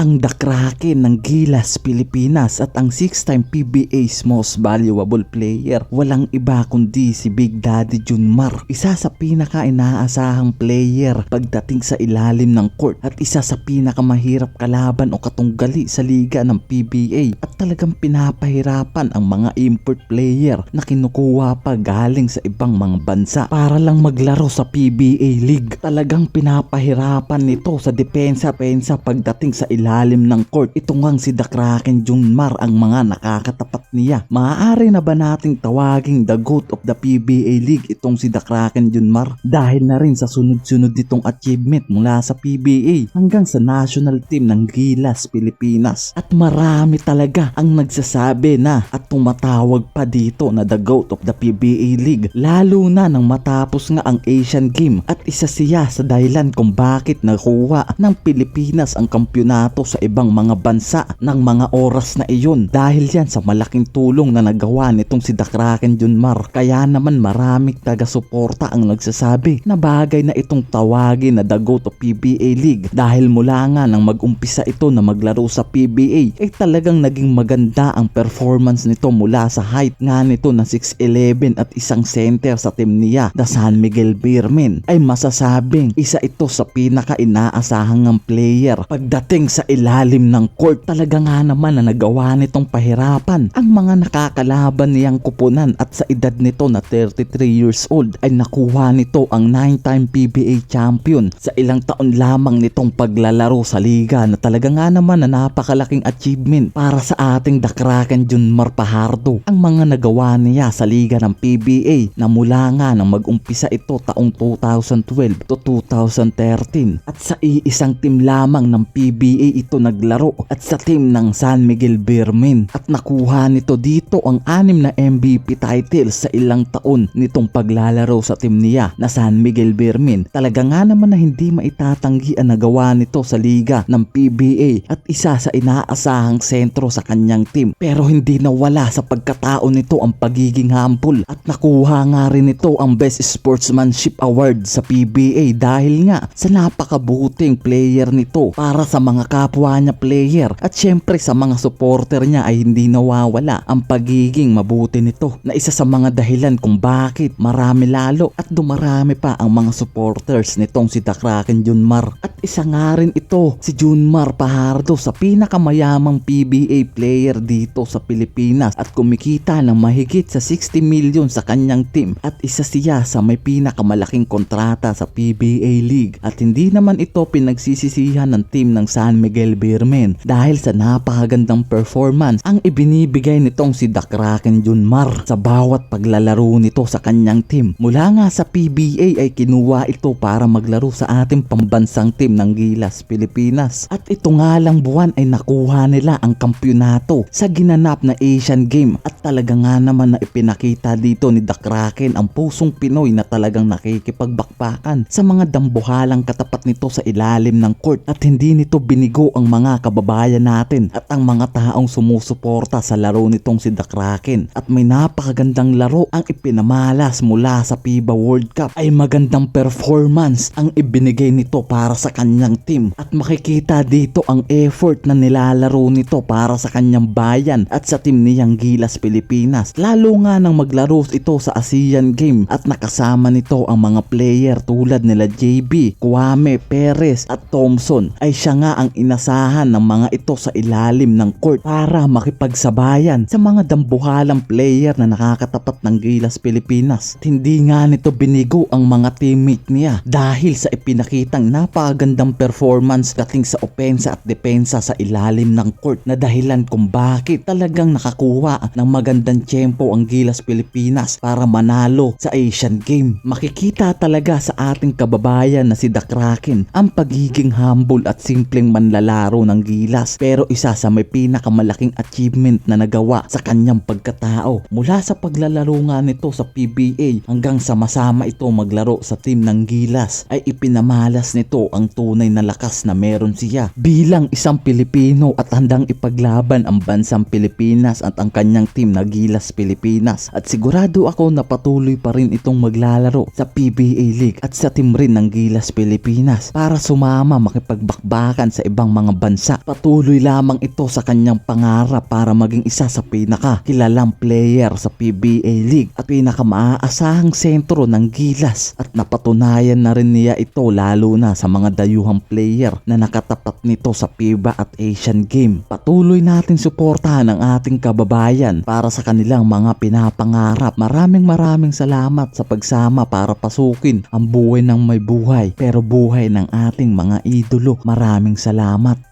ang The Kraken ng Gilas, Pilipinas at ang 6-time PBA's most valuable player. Walang iba kundi si Big Daddy Junmar. Isa sa pinaka-inaasahang player pagdating sa ilalim ng court at isa sa pinakamahirap kalaban o katunggali sa liga ng PBA at talagang pinapahirapan ang mga import player na kinukuha pa galing sa ibang mga bansa para lang maglaro sa PBA League. Talagang pinapahirapan nito sa depensa pensa pagdating sa ilalim ng court. Ito ngang si The Kraken Junmar ang mga nakakatapat niya. Maaari na ba nating tawaging the GOAT of the PBA League itong si The Kraken Junmar? Dahil na rin sa sunod-sunod nitong achievement mula sa PBA hanggang sa national team ng Gilas, Pilipinas. At marami talaga ang nagsasabi na at tumatawag pa dito na the GOAT of the PBA League. Lalo na nang matapos nga ang Asian Game at isa siya sa dahilan kung bakit nakuha ng Pilipinas ang kampyonato sa ibang mga bansa ng mga oras na iyon dahil yan sa malaking tulong na nagawa nitong si Dakraken Junmar. Kaya naman maraming taga-suporta ang nagsasabi na bagay na itong tawagin na the GOAT of PBA League dahil mula nga nang mag-umpisa ito na maglaro sa PBA ay talagang naging maganda ang performance nito mula sa height nga nito na 6'11 at isang center sa team niya na San Miguel Birmin ay masasabing isa ito sa pinaka-inaasahang player pagdating sa ilalim ng court talaga nga naman na nagawa nitong pahirapan ang mga nakakalaban niyang kupunan at sa edad nito na 33 years old ay nakuha nito ang 9-time PBA champion sa ilang taon lamang nitong paglalaro sa liga na talaga nga naman na napakalaking achievement para sa ating The Kraken Junmar Pajardo ang mga nagawa niya sa liga ng PBA na mula nga nang mag-umpisa ito taong 2012 to 2013 at sa iisang team lamang ng PBA ito naglaro at sa team ng San Miguel Birmin at nakuha nito dito ang anim na MVP titles sa ilang taon nitong paglalaro sa team niya na San Miguel Birmin. Talaga nga naman na hindi maitatanggi ang nagawa nito sa liga ng PBA at isa sa inaasahang sentro sa kanyang team pero hindi nawala sa pagkatao nito ang pagiging humble at nakuha nga rin ito ang Best Sportsmanship Award sa PBA dahil nga sa napakabuting player nito para sa mga kapwa niya player. At syempre sa mga supporter niya ay hindi nawawala ang pagiging mabuti nito na isa sa mga dahilan kung bakit marami lalo at dumarami pa ang mga supporters nitong si Dakraken Junmar. At isa nga rin ito si Junmar Pajardo sa pinakamayamang PBA player dito sa Pilipinas at kumikita ng mahigit sa 60 million sa kanyang team. At isa siya sa may pinakamalaking kontrata sa PBA League. At hindi naman ito pinagsisisihan ng team ng San Miguel Birmen dahil sa napakagandang performance ang ibinibigay nitong si Dakraken Junmar sa bawat paglalaro nito sa kanyang team. Mula nga sa PBA ay kinuha ito para maglaro sa ating pambansang team ng Gilas, Pilipinas. At ito nga lang buwan ay nakuha nila ang kampyonato sa ginanap na Asian Game at talaga nga naman na ipinakita dito ni Dakraken ang pusong Pinoy na talagang nakikipagbakbakan sa mga dambuhalang katapat nito sa ilalim ng court at hindi nito binigo ang mga kababayan natin at ang mga taong sumusuporta sa laro nitong si Dakraken at may napakagandang laro ang ipinamalas mula sa FIBA World Cup. Ay magandang performance ang ibinigay nito para sa kanyang team. At makikita dito ang effort na nilalaro nito para sa kanyang bayan at sa team niyang Gilas Pilipinas. Lalo nga nang maglaro ito sa ASEAN Game at nakasama nito ang mga player tulad nila JB, Kwame, Perez at Thompson. Ay siya nga ang inasahan ng mga ito sa ilalim ng court para makipagsabayan sa mga dambuhalang player na nakakatapat ng Gilas Pilipinas. At hindi nga nito binigo ang mga teammate niya dahil sa ipinakitang napakagandang performance dating sa opensa at depensa sa ilalim ng court na dahilan kung bakit talagang nakakuha ng magandang tiyempo ang Gilas Pilipinas para manalo sa Asian Game. Makikita talaga sa ating kababayan na si Dakraken ang pagiging humble at simpleng manlalaro ng Gilas pero isa sa may pinakamalaking achievement na nagawa sa kanyang pagkatao. Mula sa paglalaro nga nito sa PBA hanggang sa masama ito maglaro sa team ng Gilas ay ipinamalas nito ang tunay na lakas na meron siya bilang isang Pilipino at handang ipaglaban ang bansang Pilipinas at ang kanyang team na Gilas Pilipinas. At sigurado ako na patuloy pa rin itong maglalaro sa PBA League at sa team rin ng Gilas Pilipinas para sumama makipagbakbakan sa ibang ibang mga bansa. Patuloy lamang ito sa kanyang pangarap para maging isa sa pinaka kilalang player sa PBA League at pinaka maaasahang sentro ng Gilas at napatunayan na rin niya ito lalo na sa mga dayuhang player na nakatapat nito sa FIBA at Asian Game. Patuloy natin suportahan ang ating kababayan para sa kanilang mga pinapangarap. Maraming maraming salamat sa pagsama para pasukin ang buhay ng may buhay pero buhay ng ating mga idolo. Maraming salamat. selamat.